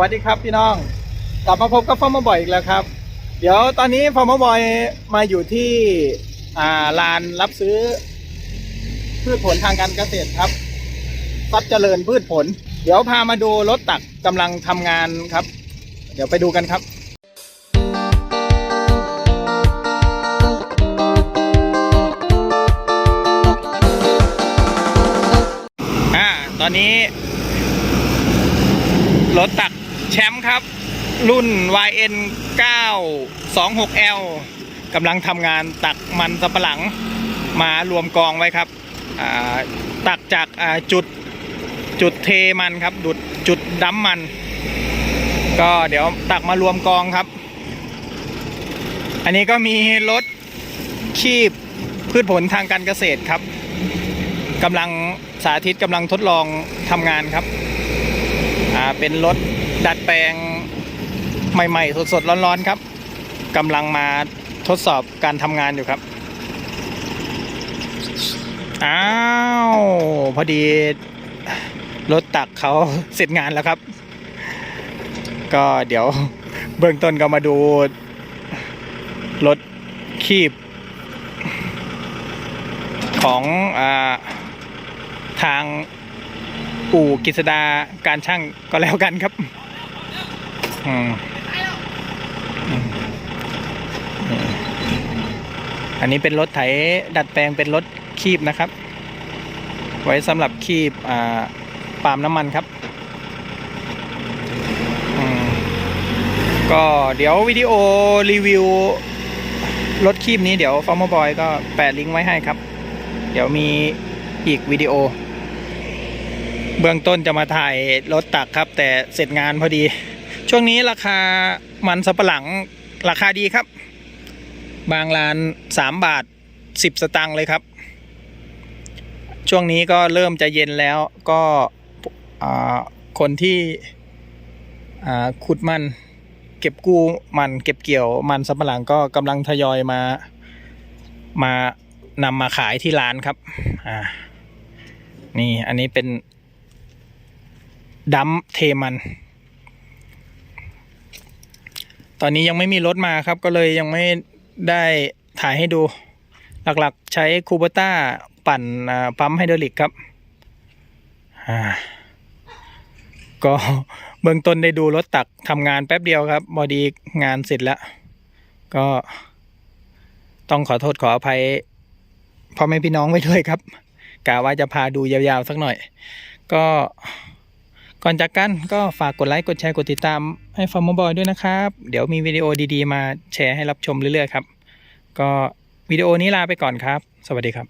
วัสดีครับพี่น้อง กลับมาพบกับฟอร์มบอยอีกแล้วครับ เดี๋ยวตอนนี้ฟอร์มบอยมาอยู่ที่ลานรับซื้อ พืชผลทางการเกษตรครับทรัพย์เจริญพืชผล เดี๋ยวพามาดูรถตักกำลังทำงานครับ เดี๋ยวไปดูกันครับอ่าตอนนี้รถตัก แชมป์ครับ รุ่น YN 926L กำลังทำงานตักมันสับปะหลังมารวมกองไว้ครับ ตักจากจุดจุดเทมันครับดุดจุดดั้มมัน ก็เดี๋ยวตักมารวมกองครับ อันนี้ก็มีรถคีบพืชผลทางการเกษตรครับกำลังสาธิตกำลังทดลองทำงานครับ อ่า เป็นรถ ดัดแปลงใหม่ ๆ สดๆ ร้อนๆ ครับกำลังมาทดสอบการทำงานอยู่ครับ อ้าว พอดี รถตักเขาเสร็จงานแล้วครับ ก็เดี๋ยวเบื้องต้นก็มาดู รถคีบ ของอทางอู่กิษดาการช่างก็แล้วกันครับ อันนี้เป็นรถไถดัดแปลงเป็นรถคีบนะครับ ไว้สำหรับคีบปาล์มน้ำมันครับ ก็เดี๋ยววิดีโอรีวิวรถคีบนี้เดี๋ยวฟอร์มบอยก็แปะลิงก์ไว้ให้ครับ เดี๋ยวมีอีกวิดีโอ เบื้องต้นจะมาถ่ายรถตักครับ แต่เสร็จงานพอดี ช่วงนี้ราคามันสับปะหลังราคาดีครับ บางร้านสามบาทสิบสตังค์เลยครับ ช่วงนี้ก็เริ่มจะเย็นแล้วก็คนที่ขุดมันเก็บกู้มันเก็บเกี่ยวมันสับปะหลังก็กำลังทยอยมามานำมาขายที่ร้านครับอ่านี่อันนี้เป็นดัมเทมัน ตอนนี้ยังไม่มีรถมาครับ ก็เลยยังไม่ได้ถ่ายให้ดู หลักๆ ใช้คูเบต้าปั่นปั๊มไฮดรอลิกครับก็เบื้องต้นได้ดูรถตักทำงานแป๊บเดียวครับบอดีงานเสร็จแล้ว ก็ต้องขอโทษขออภัยพ่อแม่พี่น้องไว้ด้วยครับกะว่าจะพาดูยาวๆสักหน่อย ก็ ก่อนจากกันก็ฝากกดไลค์กดแชร์กดติดตามให้ฟอร์มบอยด้วยนะครับ เดี๋ยวมีวิดีโอดีๆ มาแชร์ให้รับชมเรื่อยๆครับ ก็วิดีโอนี้ลาไปก่อนครับ สวัสดีครับ